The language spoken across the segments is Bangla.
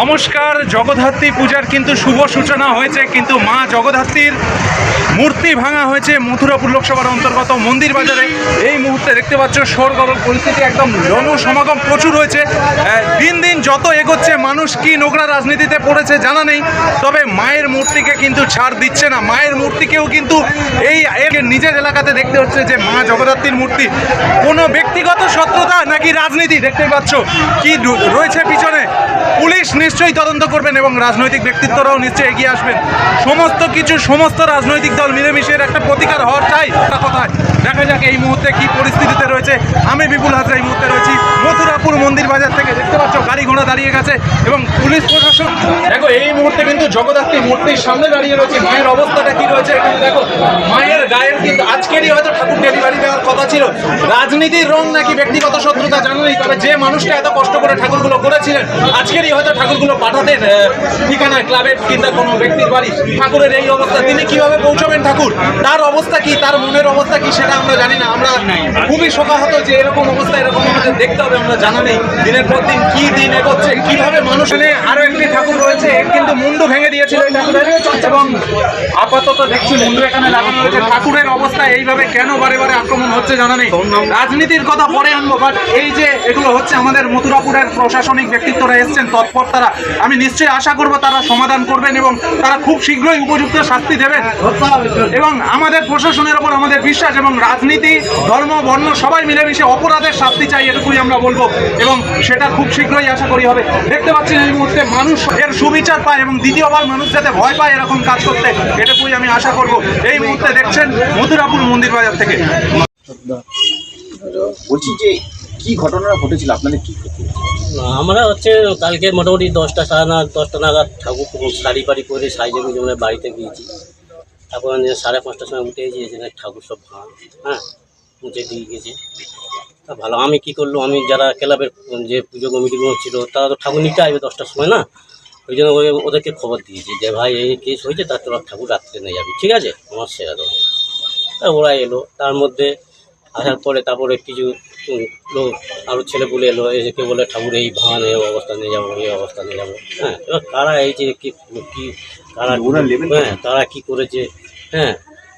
নমস্কার, জগদ্ধাত্রী পূজার কিন্তু শুভ সূচনা হয়েছে, কিন্তু মা জগদ্ধাত্রীর মূর্তি ভাঙা হয়েছে মথুরাপুর লোকসভার অন্তর্গত মন্দির বাজারে। এই মুহূর্তে দেখতে পাচ্ছ শোরগরল পরিস্থিতি একদম জনসমাগম প্রচুর হয়েছে। দিন দিন যত এগোচ্ছে, মানুষ কি নোংরা রাজনীতিতে পড়েছে জানা নেই। তবে মায়ের মূর্তিকে কিন্তু ছাড় দিচ্ছে না। মায়ের মূর্তিকেও কিন্তু এই নিজের এলাকাতে দেখতে হচ্ছে যে, মা জগদ্ধাত্রীর মূর্তি। কোনো ব্যক্তিগত শত্রুতা নাকি রাজনীতি? দেখতে পাচ্ছ, কি রয়েছে পিছনে? পুলিশ নিশ্চয়ই তদন্ত করবেন এবং রাজনৈতিক ব্যক্তিত্বরাও নিশ্চয়ই এগিয়ে আসবেন। সমস্ত কিছু, সমস্ত রাজনৈতিক দল মিলেমিশে একটা প্রতিকার হওয়ার চাই। দেখা যাক এই মুহূর্তে কি পরিস্থিতিতে রয়েছে। আমি বিপুল হাজরা এই মুহূর্তে রয়েছি মথুরাপুর মন্দির বাজার থেকে। দেখতে পাচ্ছ গাড়ি ঘোড়া দাঁড়িয়ে গেছে এবং পুলিশ প্রশাসন। দেখো এই মুহূর্তে কিন্তু জগদ্ধাত্রী মূর্তির সামনে দাঁড়িয়ে রয়েছে। মায়ের অবস্থাটা কি রয়েছে দেখো। মায়ের গায়ের কিন্তু আজকেরই হয়তো ঠাকুর ডেলিভারি দেওয়ার কথা ছিল। রাজনীতির রং নাকি ব্যক্তিগত শত্রুতা জানাই তবে যে মানুষটা এত কষ্ট করে ঠাকুরগুলো করেছিলেন আজকেরই হয়তো ঠাকুরগুলো পাঠাতেন আহ, ঠিকানায় ক্লাবের কিংবা কোনো ব্যক্তির বাড়ি। ঠাকুরের এই অবস্থা। তিনি কীভাবে পৌঁছবেন ঠাকুর? তার অবস্থা কি? তার মনের অবস্থা কি? সেটা আমরা জানি না, আমরা খুবই শোকাহত যে এরকম অবস্থা, এরকম আমাদের দেখতে হবে, আমরা জানা নেই। দিনের পর দিন কি দিন এগোচ্ছে, কীভাবে মানুষ এনে আরও একটি ঠাকুর রয়েছে, কিন্তু মুন্ডু ভেঙে দিয়েছিল এবং আপাতত দেখছি মুন্ডু এখানে লাগানো রয়েছে। ঠাকুরের অবস্থা এইভাবে কেন বারে বারে আক্রমণ হচ্ছে জানা নেই। রাজনীতির কথা পরে আনব বাট এই যে এগুলো হচ্ছে আমাদের মথুরাপুরের প্রশাসনিক ব্যক্তিত্বরা এসছেন, তৎপর তারা। আমি নিশ্চয়ই আশা করব তারা সমাধান করবেন এবং তারা খুব শীঘ্রই উপযুক্ত শাস্তি দেবেন। এবং আমাদের প্রশাসনের ওপর আমাদের বিশ্বাস এবং রাজনীতি ধর্ম বর্ণ সবাই মিলেমিশে অপরাধের শাস্তি চাই এটুকুই আমরা বলব। এবং সেটা খুব শীঘ্রই আশা করি হবে। দেখতে পাচ্ছেন এই মুহূর্তে মানুষ এর সুবিচার পায় এবং দ্বিতীয়বার মানুষ যাতে ভয় পায় এরকম কাজ করতে এটুকুই আমি আশা করব। এই মুহূর্তে দেখছেন মথুরাপুর মন্দির বাজার থেকে। বলছি যে কি ঘটনা ঘটেছিল? আপনাদের কি ক্ষতি আমরা হচ্ছে কালকে মোটামুটি দশটা সাড়ে না দশটা নাগাদ ঠাকুর শাড়ি পাড়ি করে সাইজে গুজে বাড়িতে গিয়েছি। তারপর সাড়ে পাঁচটার সময় উঠে গিয়েছি ঠাকুর সব হ্যাঁ মুছে দিয়ে গেছে। তা ভালো। আমি কি করল আমি যারা ক্লাবের যে পুজো কমিটিগুলো ছিল তারা তো ঠাকুর নিতে আসবে দশটার সময় না? ওই জন্য ওই- ওদেরকে খবর দিয়েছি যে ভাই এই কেস হয়েছে তার তোরা ঠাকুর রাত্রে নিয়ে যাবি ঠিক আছে? আমার সেরা দেবো তা ওরা এলো। তার মধ্যে আসার পরে তারপরে কিছু লোক আরও ছেলে বলে এলো এই যে কেউ বলে ঠাকুর এই ভাঙান এই অবস্থা নিয়ে যাব এই অবস্থা নিয়ে যাব। হ্যাঁ এবার কারা এই যে কি কি কারা হ্যাঁ তারা কি করেছে? হ্যাঁ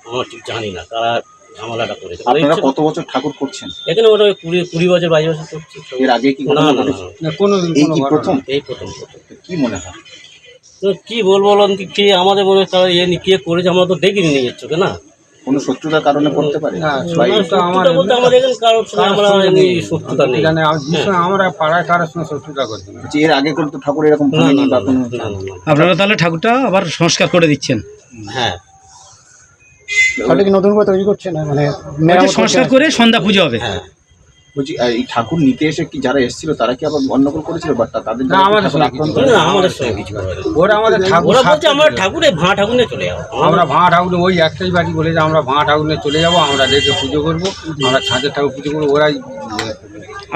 আমার ঠিক জানি না কারা ঝামেলাটা করেছে। ওরা আপনারা কত বছর ঠাকুর করছেন? এখানে ওটা ওই কুড়ি কুড়ি বছর বাইশ বছর করছি এর আগে কি না ঘটনা না না ঘটেছে? না, এই কি প্রথম? এই প্রথম প্রথম। কি মনে হয়? তো কি বলব বলুন কে আমাদের মনে হয় তারা ইয়ে নি- কে করেছে আমরা তো দেখিনি নিজের চোখে না? কোনো শত্রুতার কারণে করতে পারে? না, শত্রুতা বলতে আমাদের এখানে কারোর সঙ্গে আমরা এমনি শত্রুতা নেই। জানে আমরা পাড়ায় কারোর সঙ্গে শত্রুতা করছি না। এর আগে করে তো ঠাকুর এরকম ভাঙেনি বা কোনো। আপনারা তাহলে ঠাকুরটা আবার সংস্কার করে দিচ্ছেন। হ্যাঁ। তাহলে কি নতুন করে তৈরি করছে না মানে ওইটা সংস্কার করে সন্ধ্যা পুজো হবে। হ্যাঁ। বলছি এই ঠাকুর নিতে এসে কি যারা এসেছিল তারা কি আবার গন্ডগোল করেছিল? বা তাদের না, আমাদের সঙ্গে আক্রান্ত না, আমাদের সঙ্গে কিছু ওরা আমাদের ঠাকুর ওরা বলছে আমরা ঠাকুরে ভাঁ ঠাকুর চলে যাব। আমরা ভাঙা ঠাকুর ওই একটাই বাড়ি বলে যে আমরা ভাঙা ঠাকুর চলে যাব আমরা ডেকে পুজো করব আমরা ছাঁচের ঠাকুর পুজো করব ওরাই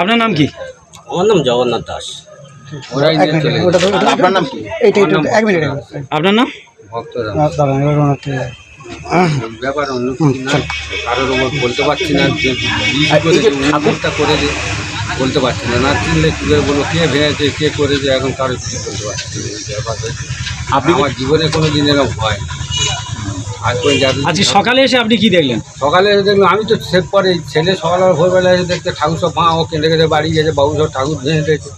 আপনার নাম কি? আমার নাম জগন্নাথ দাস। ওরাই আপনার নাম কি? আপনার নাম? ভক্তরা এই ব্যাপার অন্য কিছু না কারোর ওপর বলতে পারছি না যে ঠাকুরটা করে যে বলতে পারছি না। না চিনলে কী করে বলব কে ভেঙেছে কে করেছে এখন কারোর কিছু বলতে পারছি না। ব্যাপার আপনি আমার জীবনে কোনো দিন এরকম হয় আজকে সকালে এসে আপনি কি দেখলেন? সকালে এসে দেখলাম আমি তো সেভ পরে ছেলে সকালবেলা ভোরবেলা এসে দেখতে ঠাকুর সব মা ও কেঁদে কেঁদে বাড়ি গেছে বাবু সব ঠাকুর ভেঙে দিয়েছে।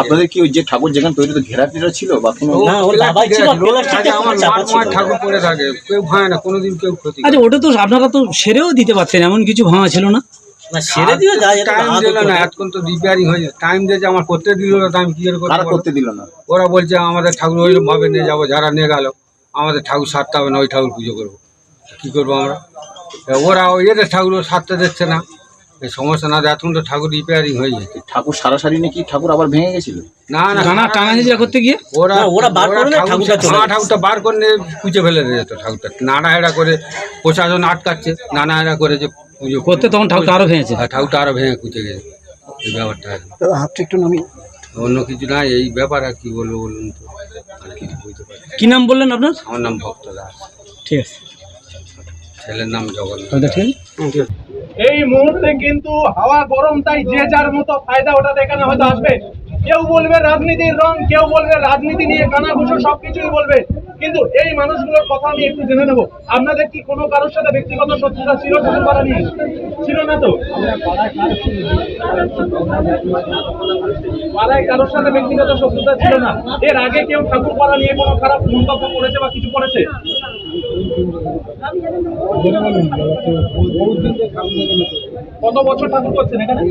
আপনাদের কি ওই যে ঠাকুর যেখানে তৈরি তো ঘেরা টেরা ছিল বা কোনো না, ওর বাবাই ছিল, প্লাস্টিকটা আচ্ছা, আমার চাপা ছিল। ঠাকুর পড়ে থাকে কেউ ভাঙে না কোনোদিন কেউ ক্ষতি আচ্ছা ওটা তো আপনারা তো সেরেও দিতে পারতেন এমন কিছু ভাঙা ছিল না? না সেরে দিও যা যেটা টাইম দিল না এতক্ষণ তো রিপেয়ারিং হয়েছে টাইম দিয়েছে আমার করতে দিল না আমি কি করে? করতে দিল না। ওরা বলছে আমাদের ঠাকুর ওই ভাবে নিয়ে যাব যারা নিয়ে গেল আমাদের ঠাকুর সারতে হবে না ওই ঠাকুর পুজো করব। কি করব আমরা? ওরা ওই এদের ঠাকুর সারতে দিচ্ছে না। সমস্যা না এতক্ষণ তো ঠাকুর রিপেয়ারিং হয়ে যেত ঠাকুর সারাসারি নাকি ঠাকুর আবার ভেঙে গেছিল? না না। টানা করতে গিয়ে। ওরা ওরা বার করে না, ঠাকুরটা চলে ঠাকুরটা বার করে নিয়ে কুচে ফেলে দিয়ে যেত ঠাকুরটা। নানাহেড়া করে প্রশাসন আটকাচ্ছে নানাহেড়া করে যে পুজো করতে তখন ঠাকুরটা আরও ভেঙেছে। আর ঠাকুরটা আরও ভেঙে কুচে গেছে। এই ব্যাপারটা। হাতটা একটু নামি অন্য কিছু না এই ব্যাপার আর কি বলব বলুন তো। আর কিছু বুঝতে পারি। কি নাম বললেন আপনার? আমার নাম ভক্ত দাস। ঠিক আছে। ছেলের নাম জগন্নাথ ঠিক আছে। এই মুহূর্তে কিন্তু হাওয়া গরম, তাই যে যার মতো ফায়দা ওঠাতে এখানে হয়তো আসবে। কেউ বলবে রাজনীতির রং, কেউ বলবে রাজনীতি নিয়ে কানাঘুষো, সবকিছুই বলবে। কিন্তু এই মানুষগুলোর কথা আমি একটু জেনে নেব। আপনাদের কি কোনো কারোর সাথে ব্যক্তিগত শত্রুতা ছিল ছিল না তো? পাড়ায় কারোর সাথে ব্যক্তিগত শত্রুতা ছিল না। এর আগে কেউ ঠাকুর পাড়া নিয়ে কোনো খারাপ মন্তব্য করেছে বা কিছু করেছে? কত বছর ঠাকুর করছেন এখানে?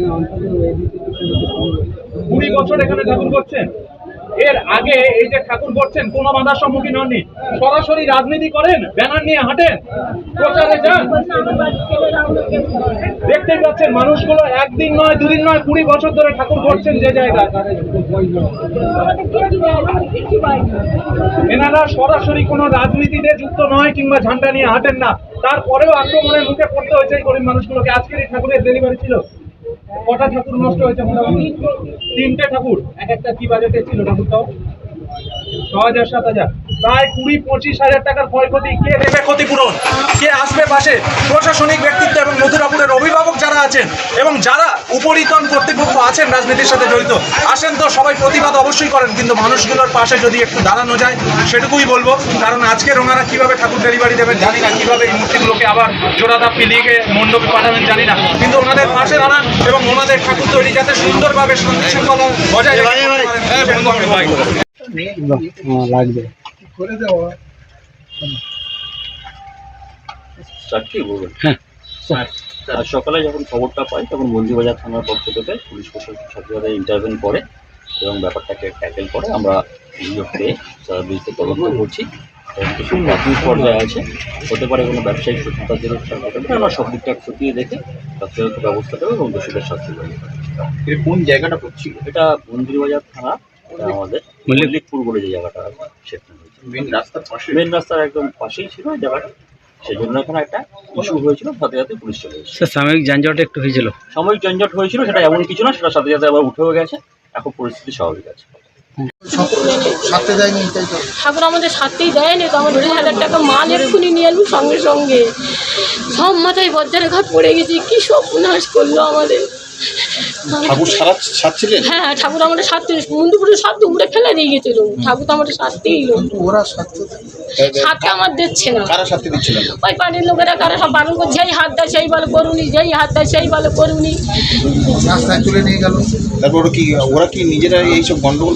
কুড়ি বছর এখানে ঠাকুর করছেন? এর আগে এই যে ঠাকুর করছেন, কোনো বাধার সম্মুখীন হননি। সরাসরি রাজনীতি করেন, ব্যানার নিয়ে হাঁটেন, প্রচারে যান। দেখতেই পাচ্ছেন, মানুষগুলো একদিন নয়, দুদিন নয়, কুড়ি বছর ধরে ঠাকুর করছেন যে জায়গায়। এনারা সরাসরি কোনো রাজনীতিতে যুক্ত নয় কিংবা ঝান্ডা নিয়ে হাঁটেন না। তারপরেও আক্রমণের মুখে পড়তে হয়েছে এই গরিব মানুষগুলোকে। আজকের এই ঠাকুরের ডেলিভারি ছিল। কটা ঠাকুর নষ্ট হয়েছে মোটামুটি তিনটে ঠাকুর। এক একটা কি বাজেটে ছিল ঠাকুরটাও? ছ হাজার, সাত হাজার। প্রায় কুড়ি, পঁচিশ হাজার টাকার ক্ষয়ক্ষতি। কে দেবে ক্ষতিপূরণ? কে আসবে পাশে? প্রশাসনিক ব্যক্তিত্ব এবং মথুরাপুরের অভিভাবক আছেন এবং যারা উপরিতন কর্তৃপক্ষ আছেন রাজনীতির সাথে জড়িত আসেন তো সবাই প্রতিবাদ অবশ্যই করেন কিন্তু মানুষগুলোর পাশে যদি একটু দাঁড়ানো যায় সেটুকুই বলব। কারণ আজকের ওনারা কীভাবে ঠাকুর ডেলিভারি দেবেন জানি না কীভাবে এই মূর্তিগুলোকে আবার জোড়াদাপ পিলিয়ে মণ্ডপে পাঠাবেন জানি না। কিন্তু ওনাদের পাশে দাঁড়ান এবং ওনাদের ঠাকুর তৈরি যাতে সুন্দরভাবে শান্তি শৃঙ্খলা বজায় করি। লাগবে চারটি বলবেন? হ্যাঁ। সকালে যখন খবরটা পাই তখন মন্দিরবাজার থানার পক্ষ থেকে পুলিশ প্রশাসন সাথে ইন্টারভেন করে এবং ব্যাপারটাকে ট্যাকেল করে। আমরা অভিযোগ পেয়ে বিরুদ্ধে তদন্ত করছি। শুরু প্রাথমিক পর্যায়ে আছে। হতে পারে কোনো ব্যবসায়িক সত্যতার জন্য হতে পারে আমরা সব দিকটা খতিয়ে দেখে যথাযথ ব্যবস্থা দেবো এবং দোষীদের শাস্তি দেবো। কোন জায়গাটা পড়ছিল এটা মন্দিরবাজার থানা আমাদের মল্লিকপুর বলে যে জায়গাটা সেখানে মেন রাস্তার পাশে? মেন রাস্তার একদম পাশেই ছিল জায়গাটা। সেই জন্য এখানে একটা ইস্যু হয়েছিল সাথে সাথে পুলিশ চলে এসেছে। স্যার সাময়িক যানজট একটু হয়েছিল? সাময়িক যানজট হয়েছিল সেটা এমন কিছু না সেটা সাথে সাথে আবার উঠেও গেছে এখন পরিস্থিতি স্বাভাবিক আছে। দেয়নি ঠাকুর আমাদের সাথেই দেয়নি তো আমার দুই হাজার টাকা মাল এক্ষুনি নিয়ে এলু সঙ্গে সঙ্গে। সব মাথায় বজ্জারে ঘাট পড়ে গেছি কি সব নাশ করল আমাদের। ঠাকুর সারা সারছিলেন? হ্যাঁ ঠাকুর আমাদের সারতে মুন্ডুপুরে সারতে উপরে ফেলে দিয়ে গেছিল। ঠাকুর তো আমাদের সারতেই এলো। ওরা সারতে সারতে আমার দিচ্ছে না। কারা সারতে ওই পার্টির লোকেরা কারা সব বারণ করছে যেই হাত দেয় সেই বলে করুনি যেই হাত দেয় সেই বলে করুনি। রাস্তায় তুলে নিয়ে গেল। তারপর কি ওরা কি নিজেরা এইসব গন্ডগোল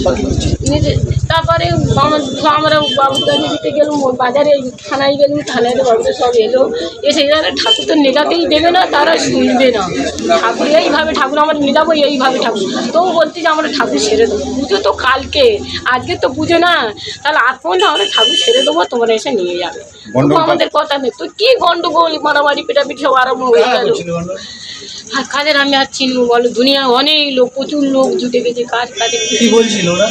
নিজে তারপরে আমরা কাছে দিতে গেলাম ওই বাজারে থানায় গেলাম থানায় সব এলো। এসে যারা ঠাকুর তো নেগাতেই দেবে না তারা শুনবে না। ঠাকুর এইভাবে ঠাকুর আমরা নিলাবো এইভাবে ঠাকুর। তো বলছি যে আমরা ঠাকুর সেরে দেবো। পুজো তো কালকে। আজকে তো পুজো না। তাহলে আজ পর্যন্ত আমরা ঠাকুর সেরে দেবো তোমরা এসে নিয়ে যাবে। তো আমাদের কথা নেই। তো কি গন্ডগোল? মারামারি পিটাপিটি সব আরম্ভ হয়ে গেল। আর কাদের আমি আর চিনবো বলো? দুনিয়া অনেক লোক প্রচুর লোক জুটে গেছে কাজ কাজে কি বলছিল ওরা?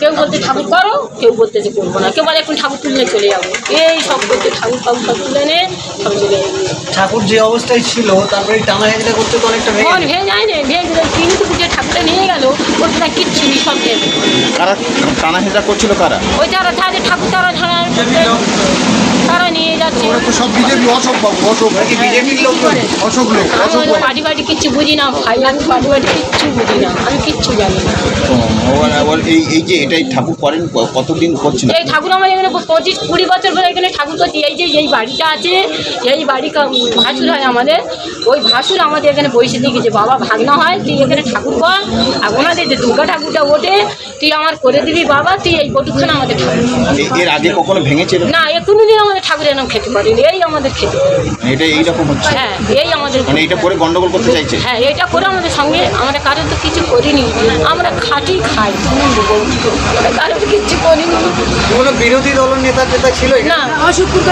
কেউ বলতে ঠাকুর করো কেউ বলতে যে করব না। কেউ বলে এখন ঠাকুর তুলে নিয়ে চলে যাব। এই সব বলতে ঠাকুর ঠাকুর সব তুলে নে সব চলে ঠাকুর যে অবস্থায় ছিল তারপরে টানা হেঁচড়া করতে তো অনেকটা ভেঙে মন ভেঙে যায় না ভেঙে যায় কিন্তু যে ঠাকুরটা নিয়ে গেল ওর না কিচ্ছু নেই সব কারা টানা হেঁচড়া করছিল কারা? ওই যারা যাদের ঠাকুর তারা ঝাড়া তারা নিয়ে যাচ্ছে। ওরা তো সব বিজেপি অশোক বাবু অশোক। বিজেপির লোক অশোক লোক অশোক পাটি বাটি কিচ্ছু বুঝি না ভাই আমি পাটি বাটি কিচ্ছু বুঝি না আমি কিচ্ছু জানি না। ও, ওরা- ওরা- এই এই যে এটাই ঠাকুর করেন কতদিন করছেন? এই ঠাকুর আমার এখানে পঁচিশ কুড়ি বছর ধরে এখানে ঠাকুর করছি। এই যে এই বাড়িটা আছে এই বাড়ি কা- ভাসুর হয় আমাদের। ওই ভাসুর আমাদের এখানে বসে বাবা ভাগনা হয় তুই এখানে ঠাকুর কর। আর ওনাদের যে দুর্গা ঠাকুরটা ওঠে তুই আমার করে দিবি বাবা তুই এই বটুখানে আমাদের ঠাকুর এর আগে কখনো ভেঙেছে? না এ কোনোদিন আমাদের ঠাকুর এরকম খেতে পারেনি এই আমাদের খেতে পারে এটা এইরকম হচ্ছে? হ্যাঁ এই আমাদের মানে এটা করে গন্ডগোল করতে চাইছে? হ্যাঁ এটা করে আমাদের সঙ্গে আমরা কারোর তো কিছু করিনি। আমরা খাটি খাই। কারোর কিচ্ছু করিনি। কোনো বিরোধী দল নেতা টেতা ছিল না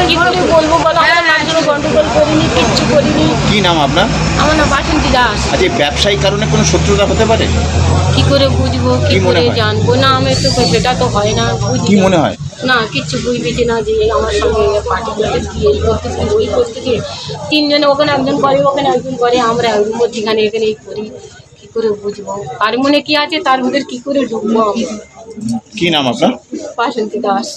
কি করে বলব বলো? আমরা মানুষের গন্ডগোল করিনি কিচ্ছু করিনি। কি নাম আপনার? আমার না বাসন্তী দাস। এই ব্যবসায়িক কারণে কোনো শত্রুতা হতে পারে? কি করে বুঝব কি কি করে জানব? না আমি তো সেটা তো হয় না কি মনে হয়? না কিচ্ছু বুঝবেছি না যে আমার সঙ্গে পার্টি করতে কি এই বই ওই করতেছে তিনজনে ওখানে একজন করে ওখানে একজন করে আমরা একজন মধ্যেখানে এখানে এই করি কী করে বুঝব? আর মনে কি আছে তার মধ্যে কী করে ঢুকবো আমরা কি নাম আপনার? বাসন্তী দাস।